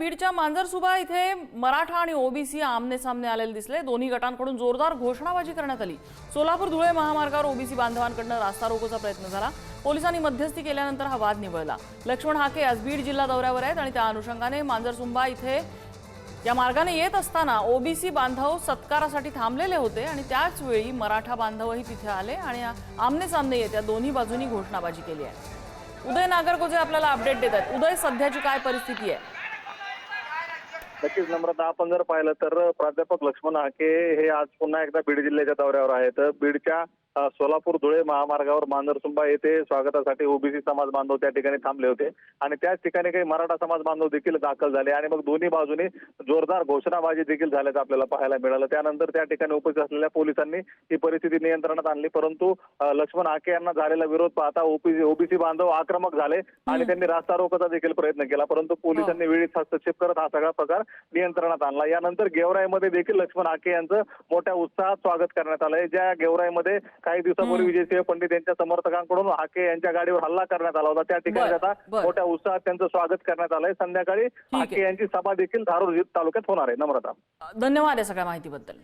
बीडच्या मांजरसुबा इथे मराठा आणि ओबीसी आमने सामने आलेले दिसले. दोन्ही गटांकडून जोरदार घोषणाबाजी करण्यात आली. सोलापूर धुळे महामार्गावर ओबीसी बांधवांकडनं रास्ता रोकोचा प्रयत्न झाला. पोलिसांनी मध्यस्थी केल्यानंतर हा वाद निवळला. लक्ष्मण हाके आज बीड जिल्हा दौऱ्यावर आहेत आणि त्या अनुषंगाने मांजरसुंबा इथे या मार्गाने येत असताना ओबीसी बांधव सत्कारासाठी थांबलेले होते आणि त्याच वेळी मराठा बांधवही तिथे आले आणि आमने सामने येत या दोन्ही बाजूनी घोषणाबाजी केली आहे. उदय नागरकोजे आपल्याला अपडेट देत आहेत. उदय सध्याची काय परिस्थिती आहे? नक्कीच नम्रता आपण जर पाहिलं तर प्राध्यापक लक्ष्मण हाके हे आज पुन्हा एकदा बीड जिल्ह्याच्या दौऱ्यावर आहेत. बीडच्या सोलापूर धुळे महामार्गावर मांजरसुंबा येथे स्वागतासाठी ओबीसी समाज बांधव त्या ठिकाणी थांबले होते. आणि त्याच ठिकाणी काही मराठा समाज बांधव देखील दाखल झाले आणि मग दोन्ही बाजूनी जोरदार घोषणाबाजी देखील झाल्याचं आपल्याला पाहायला मिळालं. त्यानंतर त्या ठिकाणी उपस्थित असलेल्या पोलिसांनी ही परिस्थिती नियंत्रणात आणली. परंतु लक्ष्मण हाके यांना झालेला विरोध पाहता ओबीसी ओबीसी बांधव आक्रमक झाले आणि त्यांनी रास्ता रोकोचा देखील प्रयत्न केला. परंतु पोलिसांनी वेळीच हस्तक्षेप करत हा सगळा प्रकार नियंत्रणात आणला. यानंतर गेवराईमध्ये देखील लक्ष्मण हाके यांचं मोठ्या उत्साहात स्वागत करण्यात आलंय. ज्या गेवराईमध्ये काही दिवसापूर्वी विजयसिंह पंडित यांच्या समर्थकांकडून हाके यांच्या गाडीवर हल्ला करण्यात आला होता. त्या ठिकाणी आता. मोठ्या उत्साहात त्यांचं स्वागत करण्यात आलंय. संध्याकाळी. हाके यांची सभा देखील धारूर तालुक्यात होणार आहे. नम्रता. धन्यवाद या सगळ्या माहितीबद्दल.